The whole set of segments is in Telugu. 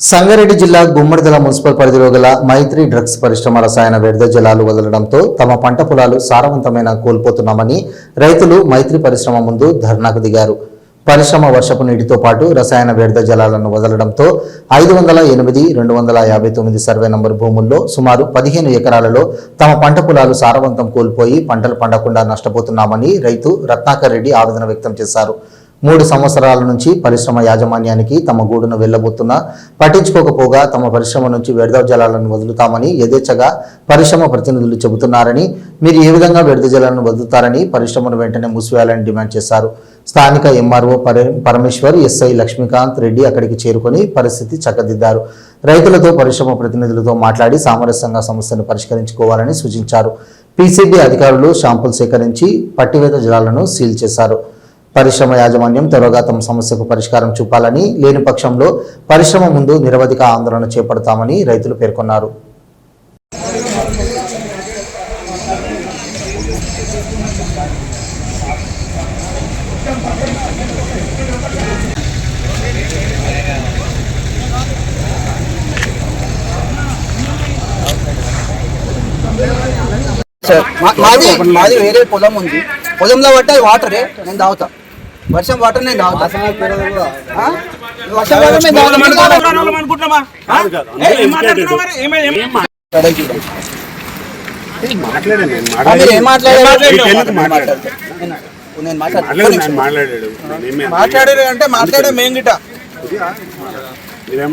సంగారెడ్డి జిల్లా గుమ్మడిదల మున్సిపల్ పరిధిలో గల మైత్రి డ్రగ్స్ పరిశ్రమ రసాయన వ్యర్థ జలాలు వదలడంతో తమ పంట పొలాలు సారవంతమైన కోల్పోతున్నామని రైతులు మైత్రి పరిశ్రమ ముందు ధర్నాకు దిగారు. పరిశ్రమ వర్షపు నీటితో పాటు రసాయన వ్యర్థ జలాలను వదలడంతో ఐదు వందల ఎనిమిది రెండు వందల యాభై తొమ్మిది సర్వే నంబర్ భూముల్లో సుమారు పదిహేను ఎకరాలలో తమ పంట పొలాలు సారవంతం కోల్పోయి పంటలు పండకుండా నష్టపోతున్నామని రైతు రత్నాకర్ రెడ్డి ఆవేదన వ్యక్తం చేశారు. మూడు సంవత్సరాల నుంచి పరిశ్రమ యాజమాన్యానికి తమ గూడును వెళ్ళబోతున్నా పట్టించుకోకపోగా తమ పరిశ్రమ నుంచి వ్యర్థ జలాలను వదులుతామని యథేచ్ఛగా పరిశ్రమ ప్రతినిధులు చెబుతున్నారని మీరు ఏ విధంగా వ్యర్థ జలాలను వదులుతారని పరిశ్రమను వెంటనే మూసివేయాలని డిమాండ్ చేశారు. స్థానిక ఎంఆర్ఓ పరమేశ్వర్ ఎస్ఐ లక్ష్మీకాంత్ రెడ్డి అక్కడికి చేరుకొని పరిస్థితి చక్కదిద్దారు. రైతులతో పరిశ్రమ ప్రతినిధులతో మాట్లాడి సామరస్యంగా సమస్యను పరిష్కరించుకోవాలని సూచించారు. పీసీబీ అధికారులు షాంపుల్ సేకరించి పట్టివేత జలాలను సీల్ చేశారు. పరిశ్రమ యాజమాన్యం త్వరగా తమ సమస్యకు పరిష్కారం చూపాలని లేని పక్షంలో పరిశ్రమ ముందు నిరవధిక ఆందోళన చేపడతామని రైతులు పేర్కొన్నారు. మాది మాది వేరే పొలం ఉంది. పొలంలో పట్టే వాటరే నేను తాగుతా. వర్షం వాటర్ నేను మాట్లాడారు? మాట్లాడతా. అంటే మాట్లాడే మేం గిట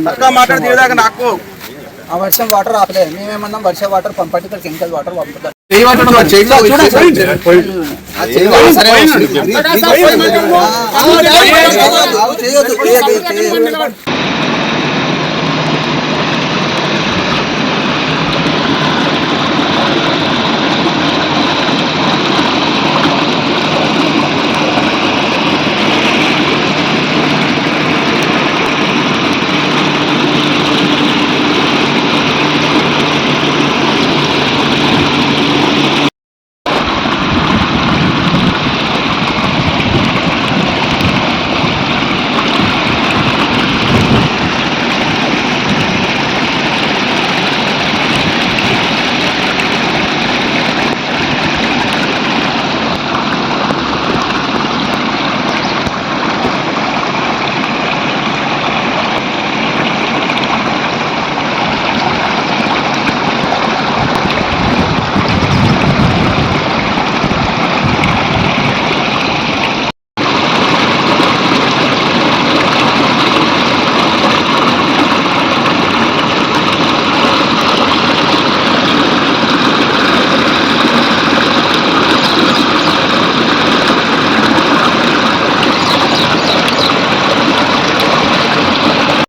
పక్కా మాట్లాడి తీయదాకా నాకు. ఆ వర్షం వాటర్ ఆపలేదు. మేమేమన్నాం వర్షం వాటర్ పంపండి ఇక్కడ కెమికల్ వాటర్ పంపుతారు. చేయొద్దు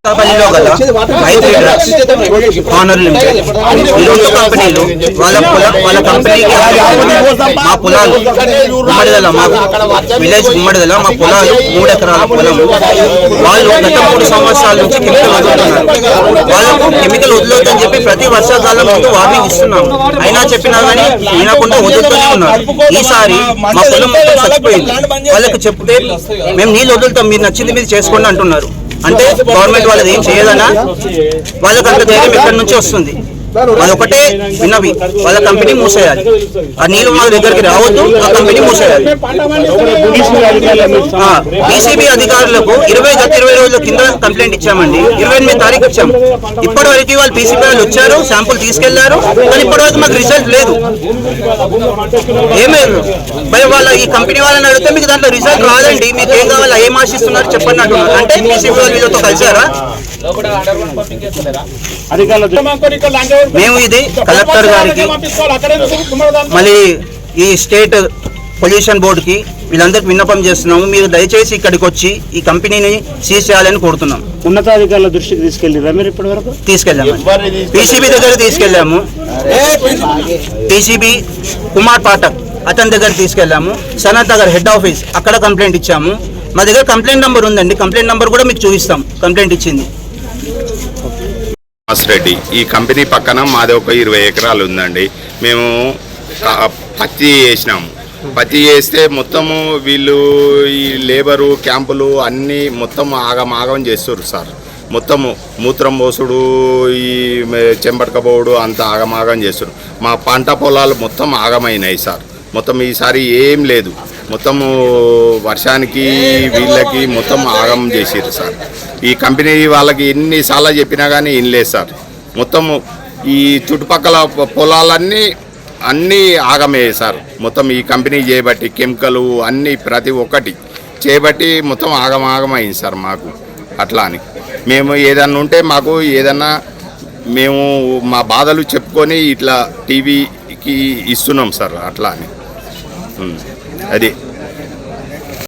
గల మైత్రి డ్రగ్స్ ఆనర్ లిమిటెడ్ ఈ రెండు కంపెనీలు వాళ్ళ పొల వాళ్ళ కంపెనీకి మా పొలాలు గుమ్మడిదల మా విలేజ్ గుమ్మడిదల మా పొలాలు మూడు ఎకరాల పొలం వాళ్ళు గత మూడు సంవత్సరాల నుంచి కెమికల్ వదులుతున్నారు వాళ్ళకు కెమికల్ వదలొద్దని చెప్పి ప్రతి వర్షాకాలం ముందు వార్నింగ్ ఇస్తున్నాం అయినా చెప్పినా కానీ వినకుండా వదులుతూనే ఉన్నారు ఈసారి మా పొలం మొత్తం చచ్చిపోయింది వాళ్ళకి చెప్తే మేము నీళ్ళు వదులుతాం మీరు నచ్చింది మీరు చేసుకోండి అంటున్నారు అంటే గవర్నమెంట్ వాళ్ళది ఏం చేయదనా వాళ్ళకి అంత ధైర్యం ఎక్కడి నుంచి వస్తుంది. అదొకటే విన్నవి. వాళ్ళ కంపెనీ మూసేయాలి. ఆ నీళ్ళు వాళ్ళ దగ్గరికి రావద్దు ఆ కంపెనీ మూసేయాలి. బీసీబీ అధికారులకు ఇరవై గత ఇరవై రోజుల కింద కంప్లైంట్ ఇచ్చామండి. ఇరవై ఎనిమిది తారీఖు ఇచ్చాం. ఇప్పటి వరకు వాళ్ళు బీసీబీ వాళ్ళు వచ్చారు శాంపుల్ తీసుకెళ్ళారు కానీ ఇప్పటి వరకు మాకు రిజల్ట్ లేదు. ఏమేమి మరి వాళ్ళ ఈ కంపెనీ వాళ్ళని అడిగితే మీకు దాంట్లో రిజల్ట్ రాదండి. మీకు ఏం కావాలా ఏం ఆశిస్తున్నారు చెప్పండి అంటున్నారు. అంటే బీసీబీ వాళ్ళు వీళ్ళతో కలిసారా? మేము ఇది కలెక్టర్ గారికి మళ్ళీ ఈ స్టేట్ పొల్యూషన్ బోర్డుకి వీళ్ళందరికీ విన్నపం చేస్తున్నాము. మీరు దయచేసి ఇక్కడికి వచ్చి ఈ కంపెనీని సీజ్ చేయాలని కోరుతున్నాం. ఉన్నతాధికారుల దృష్టికి తీసుకెళ్ళిరా మీరు ఇప్పటి వరకు? తీసుకెళ్ళాము. పీసీబీ దగ్గర తీసుకెళ్ళాము. పీసీబీ కుమార్ పాఠక్ అతని దగ్గర తీసుకెళ్ళాము. సనత్ నగర్ హెడ్ ఆఫీస్ అక్కడ కంప్లైంట్ ఇచ్చాము. మా దగ్గర కంప్లైంట్ నంబర్ ఉందండి. కంప్లైంట్ నంబర్ కూడా మీకు చూపిస్తాం. కంప్లైంట్ ఇచ్చింది. రెడ్డి. ఈ కంపెనీ పక్కన మాది ఒక ఇరవై ఎకరాలు ఉందండి. మేము పత్తి వేసినాము. పత్తి వేస్తే మొత్తము వీళ్ళు ఈ లేబరు క్యాంపులు అన్నీ మొత్తం ఆగం ఆగం చేస్తారు సార్. మొత్తము మూత్రం పోసుడు ఈ మే- చెంబడకపోవడు అంత ఆగమాగం చేస్తుడు మా పంట పొలాలు మొత్తం ఆగమైనాయి సార్. మొత్తం ఈసారి ఏం లేదు. మొత్తము వర్షానికి వీళ్ళకి మొత్తం ఆగం చేసారు సార్. ఈ కంపెనీ వాళ్ళకి ఎన్నిసార్లు చెప్పినా కానీ వినలేదు సార్. మొత్తము ఈ చుట్టుపక్కల పొలాలన్నీ అన్నీ ఆగమే సార్. మొత్తం ఈ కంపెనీ చేయబట్టి కెమికల్ అన్నీ ప్రతి ఒక్కటి చేయబట్టి మొత్తం ఆగమాగమైంది సార్ మాకు. అట్లా అని. మేము ఏదన్నా ఉంటే మాకు ఏదన్నా మేము మా బాధలు చెప్పుకొని ఇట్లా టీవీకి ఇస్తున్నాం సార్ అట్లా అని. ఉం. అది